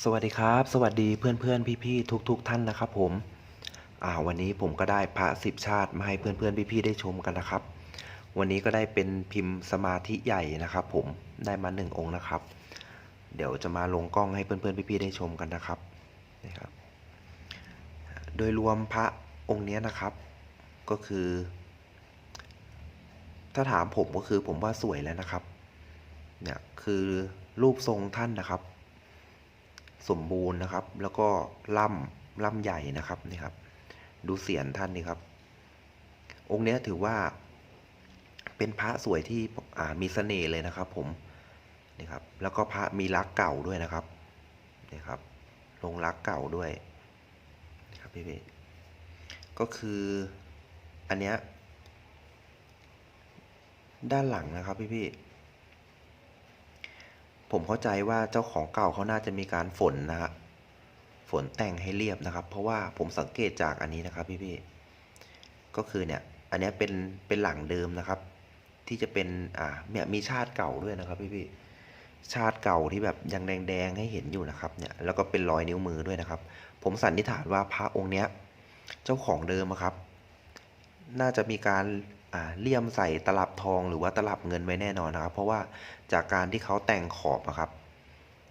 สวัสดีครับ สวัสดีเพื่อนเพื่อนพี่พี่ทุกทุกๆท่านนะครับ ผมอ่าวันนี้ผมก็ได้พระสิบชาติมาให้เพื่อนเพื่อนพี่พี่ๆได้ชมกันนะครับ วันนี้ก็ได้เป็นพิมพ์สมาธิใหญ่นะครับ ผมได้มาหนึ่งองค์นะครับ เดี๋ยวจะมาลงกล้องให้เพื่อนเพื่อนพี่พี่ๆได้ชมกันนะครับนี่ครับ โดยรวมพระองค์นี้นะครับ ก็คือ ถ้าถามผมก็คือผมว่าสวยแล้วนะครับเนี่ยคือรูปทรงท่านนะครับ สมบูรณ์นะครับ แล้วก็ล่ำล่ำใหญ่นะครับนี่ครับ ดูเสียนท่านนี่ครับ องค์นี้ถือว่า เป็นพระสวยที่อ่ามีเสน่ห์เลยนะครับ ผมนี่ครับ แล้วก็พระมีรักเก่าด้วยนะครับนี่ครับ ลงรักเก่าด้วยครับพี่พี่ก็คืออันเนี้ยด้านหลังนะครับพี่พี่ ผมเข้าใจว่าเจ้าของเก่าเขาน่าจะมีการฝนนะฮะฝนแต่งให้เรียบนะครับ เพราะว่าผมสังเกตจากอันนี้นะครับ พี่ๆก็คือเนี่ย อันนี้เป็นเป็นหลังเดิมนะครับ ที่จะเป็นอ่าเนี่ยมีชาติเก่าด้วยนะครับ พี่ๆชาติเก่าที่แบบยังแดงๆให้เห็นอยู่นะครับ เนี่ยแล้วก็เป็นรอยนิ้วมือด้วยนะครับ ผมสันนิษฐานว่าพระองค์เนี้ย เจ้าของเดิมครับ น่าจะมีการ เลี่ยมใส่ตลับทองหรือว่าตลับเงินไว้แน่นอนนะครับ เพราะว่าจากการที่เขาแต่งขอบอะครับ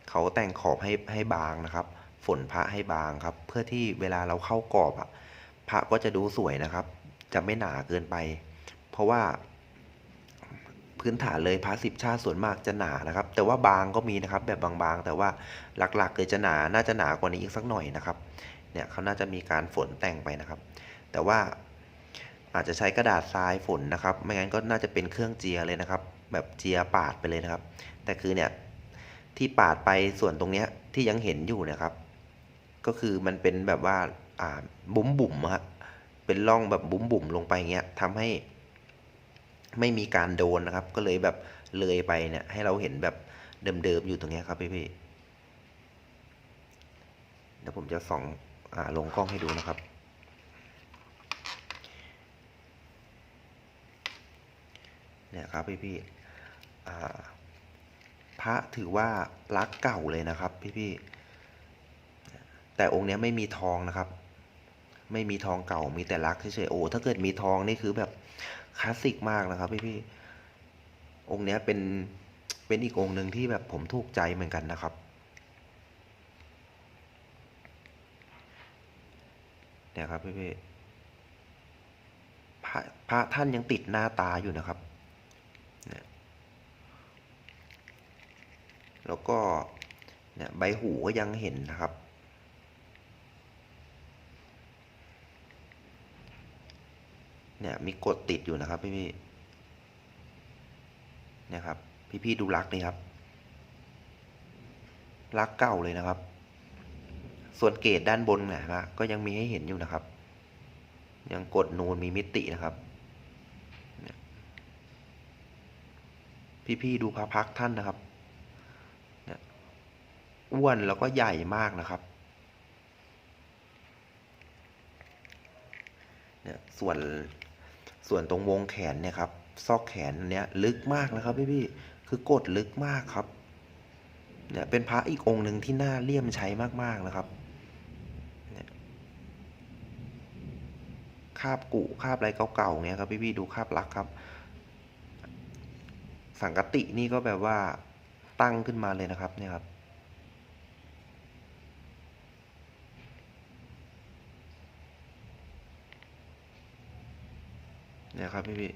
เขาแต่งขอบให้ให้บางนะครับ ฝนพระให้บางครับ เพื่อที่เวลาเราเข้ากรอบอะพระก็จะดูสวยนะครับ จะไม่หนาเกินไป เพราะว่าพื้นฐานเลยพระสิบชาติส่วนมากจะหนานะครับ แต่ว่าบางก็มีนะครับ แบบบางๆ แต่ว่าหลักๆเลยจะหนาน่าจะหนากว่านี้อีกสักหน่อยนะครับ เนี่ยเขาน่าจะมีการฝนแต่งไปนะครับ แต่ว่า อาจจะใช้กระดาษทรายฝนนะครับ ไม่งั้นก็น่าจะเป็นเครื่องเจียเลยนะครับ แบบเจียปาดไปเลยนะครับ แต่คือเนี่ยที่ปาดไปส่วนตรงเนี้ยที่ยังเห็นอยู่นะครับ ก็คือมันเป็นแบบว่าอ่าบุ๋มบุ๋มฮะเป็นร่องแบบบุ๋มบุ๋มลงไปเงี้ยทำให้ ไม่มีการโดนนะครับ ก็เลยแบบเลยไปเนี่ย ให้เราเห็นแบบเดิมๆอยู่ตรงเนี้ยครับพี่ๆเดี๋ยวผมจะส่องอาลงกล้องให้ดูนะครับ เนี่ยครับพี่พี่พระถือว่ารักเก่าเลยนะครับพี่พี่แต่องค์เนี้ยไม่มีทองนะครับ ไม่มีทองเก่ามีแต่รักเฉยๆโอ้ถ้าเกิดมีทองนี่คือแบบคลาสสิกมากนะครับพี่พี่องค์เนี้ยเป็นเป็นอีกองค์หนึ่งที่แบบผมถูกใจเหมือนกันนะครับเนี่ยครับพี่พี่พระพระท่านยังติดหน้าตาอยู่นะครับ เนี่ย แล้วก็เนี่ยใบหูก็ยังเห็นนะครับ เนี่ยมีกดติดอยู่นะครับพี่พี่นี่ยครับ พี่พี่ดูรักนี่ครับ รักเก่าเลยนะครับ ส่วนเกรดด้านบนเนะก็ยังมีให้เห็นอยู่นะครับ ยังกดนูนมีมิตินะครับพี่ๆดูพระพักท่านนะครับ อ้วนแล้วก็ใหญ่มากนะครับเนี่ยส่วนส่วนตรงวงแขนเนี่ยครับ ซอกแขนเนี่ยลึกมากนะครับพี่ๆคือกดลึกมากครับเนี่ยเป็นพระอีกองค์หนึ่งที่น่าเลี่ยมใช้มากๆนะครับเนี่ยคาบกุคาบอะไรเก่าๆเนี่ยครับพี่ๆดูคาบลักครับ สังกตินี่ก็แบบว่าตั้งขึ้นมาเลยนะครับเนี่ยครับ เนี่ยครับพี่พี่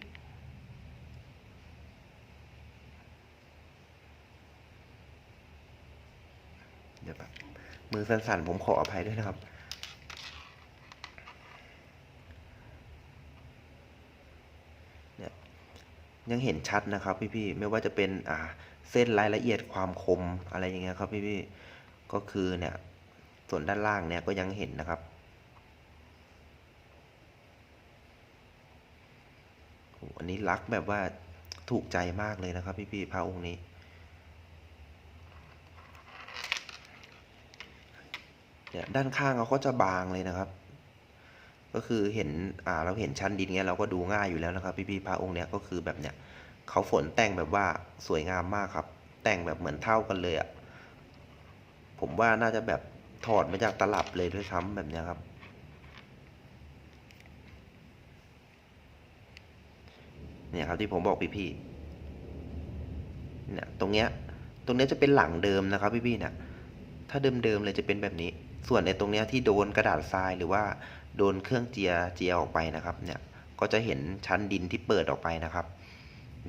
เดี๋ยวแบบมือสั่นๆผมขออภัยด้วยนะครับเนี่ยยังเห็นชัดนะครับพี่ๆไม่ว่าจะเป็นอ่าเส้นรายละเอียดความคมอะไรอย่างเงี้ยครับพี่ๆก็คือเนี่ยส่วนด้านล่างเนี่ยก็ยังเห็นนะครับโอ้อั นนี้รักแบบว่าถูกใจมากเลยนะครับ พี่ๆพระองค์นี้ เนี่ยด้านข้างเขาก็จะบางเลยนะครับ ก็คือเห็นอ่าเราเห็นชั้นดินเงี้ยเราก็ดูง่ายอยู่แล้วนะครับ พี่พี่พระองค์เนี้ยก็คือแบบเนี้ยเขาฝนแต่งแบบว่าสวยงามมากครับ แต่งแบบเหมือนเท่ากันเลยอะ่ะผมว่าน่าจะแบบถอดมาจากตลับเลยด้วยซ้ำแบบเนี้ยครับ เนี่ยครับที่ผมบอกพี่ๆเนี่ยตรงเนี้ยตรงเนี้ยจะเป็นหลังเดิมนะครับพี่ๆเนี่ยถ้าเดิมๆเลยจะเป็นแบบนี้ ส่วนในตรงเนี้ยที่โดนกระดาษทรายหรือว่าโดนเครื่องเจียเจียออกไปนะครับเนี่ยก็จะเห็นชั้นดินที่เปิดออกไปนะครับ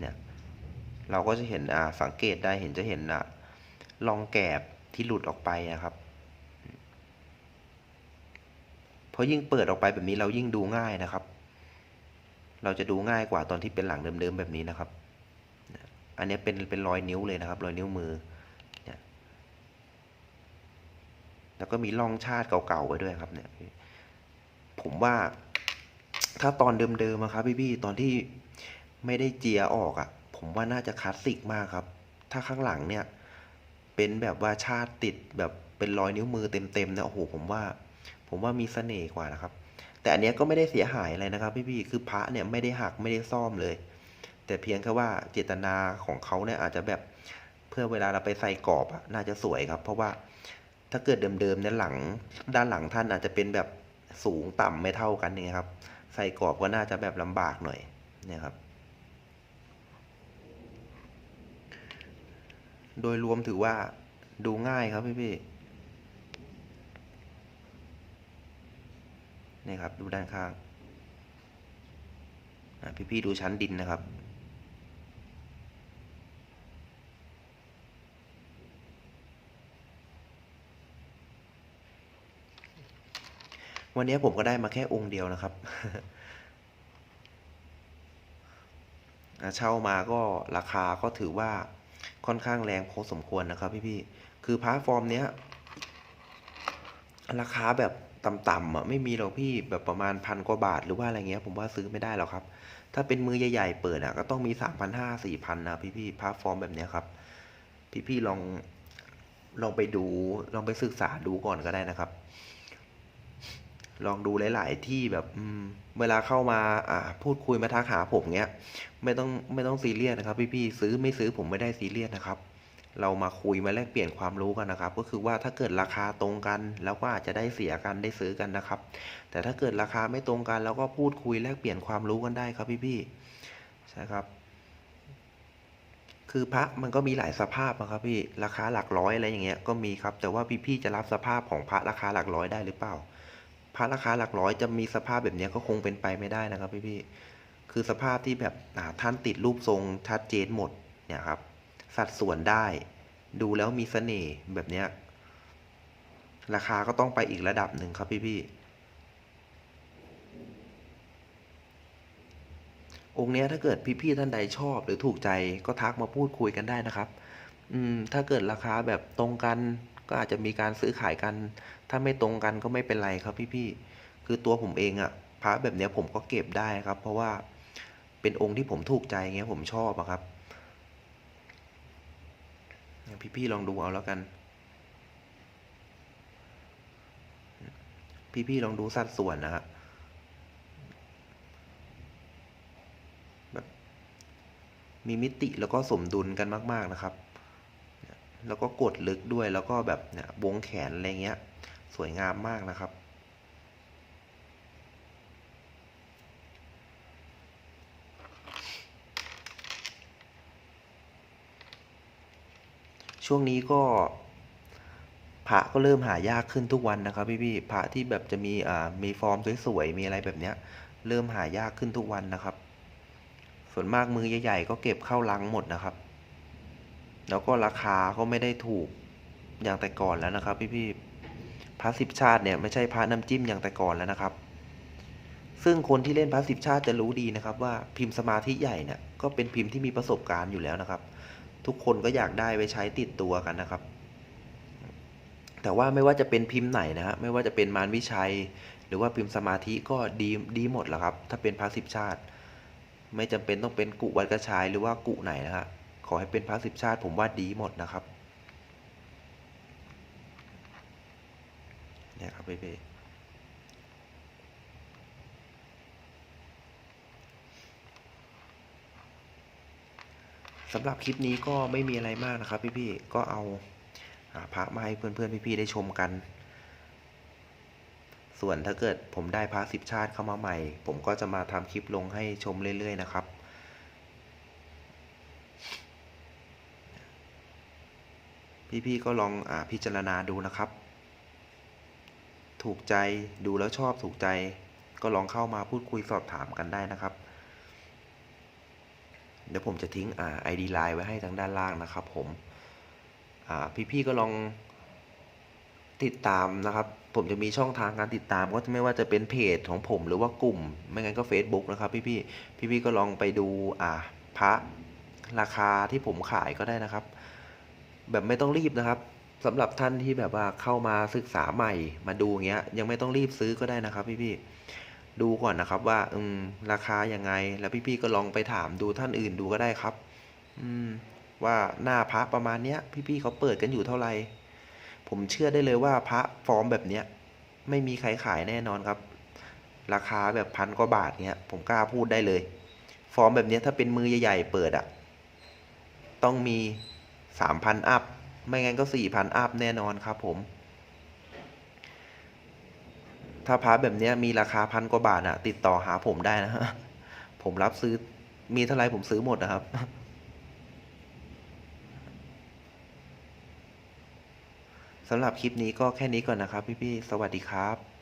เนี่ยเราก็จะเห็นอ่าสังเกตได้เห็นจะเห็นอะรองแกบที่หลุดออกไปนะครับเพราะยิ่งเปิดออกไปแบบนี้เรายิ่งดูง่ายนะครับ เราจะดูง่ายกว่าตอนที่เป็นหลังเดิมๆแบบนี้นะครับ อันนี้เป็นเป็นรอยนิ้วเลยนะครับ รอยนิ้วมือ แล้วก็มีร่องชาติเก่าๆไว้ด้วยครับเนี่ย ผมว่าถ้าตอนเดิมๆอะครับพี่ๆตอนที่ไม่ได้เจียออกอะผมว่าน่าจะคลาสสิกมากครับ ถ้าข้างหลังเนี่ย เป็นแบบว่าชาติติดแบบเป็นรอยนิ้วมือเต็มๆเนี่ยโอ้โหผมว่า ผมว่ามีเสน่ห์กว่านะครับ แต่อันเนี้ยก็ไม่ได้เสียหายอะไรนะครับพี่ๆคือพระเนี่ยไม่ได้หักไม่ได้ซ่อมเลย แต่เพียงแค่ว่าเจตนาของเขาเนี่ยอาจจะแบบเพื่อเวลาเราไปใส่กรอบอะน่าจะสวยครับ เพราะว่าถ้าเกิดเดิมๆเนี่ยหลังด้านหลังท่านอาจจะเป็นแบบสูงต่ำไม่เท่ากันเนี่ยครับ ใส่กรอบก็น่าจะแบบลำบากหน่อยเนี่ยครับ โดยรวมถือว่าดูง่ายครับพี่พี่ นี่ครับ ดูด้านข้างพี่พี่ๆดูชั้นดินนะครับ วันนี้ผมก็ได้มาแค่องค์เดียวนะครับเช่ามาก็ราคาก็ถือว่าค่อนข้างแรงพอสมควรนะครับพี่ๆคือพาร์ทฟอร์มเนี้ย ราคาแบบ ต่ำๆอะไม่มีหรอกพี่แบบประมาณพันกว่าบาทหรือว่าอะไรเงี้ย ผมว่าซื้อไม่ได้หรอกครับ ถ้าเป็นมือใหญ่ๆเปิดอะก็ต้องมีสามพันห้าสี่พันนะพี่ๆพาร์ทฟอร์มแบบเนี้ยครับ พี่ๆลองลองไปดูลองไปศึกษาดูก่อนก็ได้นะครับ ลองดูหลาย ๆ ที่แบบเวลาเข้ามา อ่า พูดคุยมาทักหาผมเงี้ย ไม่ต้องไม่ต้องซีเรียสนะครับ พี่ๆซื้อไม่ซื้อผมไม่ได้ซีเรียสนะครับ เรามาคุยมาแลกเปลี่ยนความรู้กันนะครับ ก็คือว่าถ้าเกิดราคาตรงกันแล้วก็อาจจะได้เสียกันได้ซื้อกันนะครับ แต่ถ้าเกิดราคาไม่ตรงกันแล้วก็พูดคุยแลกเปลี่ยนความรู้กันได้ครับพี่ๆใช่ครับ คือพระมันก็มีหลายสภาพนะครับพี่ราคาหลักร้อยอะไรอย่างเงี้ยก็มีครับ แต่ว่าพี่ๆจะรับสภาพของพระราคาหลักร้อยได้หรือเปล่า พระราคาหลักร้อยจะมีสภาพแบบนี้ก็คงเป็นไปไม่ได้นะครับพี่ๆคือสภาพที่แบบท่านติดรูปทรงชัดเจนหมดเนี่ยครับ สัดส่วนได้ ดูแล้วมีเสน่ห์แบบเนี้ย ราคาก็ต้องไปอีกระดับหนึ่งครับพี่ๆองค์เนี้ยถ้าเกิดพี่ๆท่านใดชอบหรือถูกใจก็ทักมาพูดคุยกันได้นะครับ อืม ถ้าเกิดราคาแบบตรงกัน ก็อาจจะมีการซื้อขายกัน ถ้าไม่ตรงกันก็ไม่เป็นไรครับพี่ๆคือตัวผมเองอะพระแบบเนี้ยผมก็เก็บได้ครับ เพราะว่าเป็นองค์ที่ผมถูกใจเงี้ยผมชอบอะครับ พี่ๆลองดูเอาแล้วกัน พี่ๆลองดูสัดส่วนนะฮะแบบมีมิติแล้วก็สมดุลกันมาก ๆนะครับ แล้วก็กดลึกด้วยแล้วก็แบบเนี่ยวงแขนอะไรเงี้ย สวยงามมากนะครับ ช่วงนี้ก็พระก็เริ่มหายากขึ้นทุกวันนะครับพี่ๆพระที่แบบจะมีอ่ามีฟอร์มสวยๆมีอะไรแบบเนี้ย เริ่มหายากขึ้นทุกวันนะครับ ส่วนมากมือใหญ่ๆก็เก็บเข้าลังหมดนะครับ แล้วก็ราคาก็ไม่ได้ถูกอย่างแต่ก่อนแล้วนะครับ พี่ๆพระสิบชาติเนี่ยไม่ใช่พระน้ำจิ้มอย่างแต่ก่อนแล้วนะครับ ซึ่งคนที่เล่นพระสิบชาติจะรู้ดีนะครับ ว่าพิมพ์สมาธิใหญ่เนี่ยก็เป็นพิมพ์ที่มีประสบการณ์อยู่แล้วนะครับ ทุกคนก็อยากได้ไว้ใช้ติดตัวกันนะครับ แต่ว่าไม่ว่าจะเป็นพิมพ์ไหนนะฮะไม่ว่าจะเป็นมารวิชัย หรือว่าพิมพ์สมาธิก็ดีดีหมดแหละครับ ถ้าเป็นพระสิบชาติ ไม่จำเป็นต้องเป็นกุวัดกระชายหรือว่ากุไหนนะฮะขอให้เป็นพระสิบชาติผมว่าดีหมดนะครับเนี่ยครับพี่เป้ สำหรับคลิปนี้ก็ไม่มีอะไรมากนะครับ พี่ๆก็เอาพระมาให้เพื่อนๆพี่ๆได้ชมกัน ส่วนถ้าเกิดผมได้พระสิบชาติเข้ามาใหม่ ผมก็จะมาทำคลิปลงให้ชมเรื่อยๆนะครับพี่ๆก็ลองอพิจารณาดูนะครับ ถูกใจดูแล้วชอบถูกใจ ก็ลองเข้ามาพูดคุยสอบถามกันได้นะครับ ดี๋ยวผมจะทิ้งอ่า ID Line ไว้ให้ทางด้านล่างนะครับผมอ่าพี่ๆก็ลองติดตามนะครับ ผมจะมีช่องทางการติดตามก็ไม่ว่าจะเป็นเพจของผมหรือว่ากลุ่ม ไม่งั้นก็ Facebook นะครับ พี่ๆพี่ๆก็ลองไปดูอ่าพระราคาที่ผมขายก็ได้นะครับ แบบไม่ต้องรีบนะครับสำหรับท่านที่แบบว่าเข้ามาศึกษาใหม่มาดูอย่างเงี้ย ยังไม่ต้องรีบซื้อก็ได้นะครับ พี่ๆ ดูก่อนนะครับว่าอืมราคายังไง แล้วพี่ๆก็ลองไปถามดูท่านอื่นดูก็ได้ครับ อืม ว่าหน้าพระประมาณเนี้ย พี่ๆเขาเปิดกันอยู่เท่าไหร่ผมเชื่อได้เลยว่าพระฟอร์มแบบเนี้ยไม่มีใครขายแน่นอนครับ ราคาแบบพันกว่าบาทเนี้ยผมกล้าพูดได้เลย ฟอร์มแบบเนี้ยถ้าเป็นมือใหญ่ๆเปิดอะต้องมีสามพันอัพ ไม่งั้นก็สี่พันอัพแน่นอนครับผม ถ้าพาร์ทแบบนี้มีราคาพันกว่าบาทอะติดต่อหาผมได้นะฮะผมรับซื้อมีเท่าไรผมซื้อหมดนะครับ สำหรับคลิปนี้ก็แค่นี้ก่อนนะครับพี่ๆ สวัสดีครับ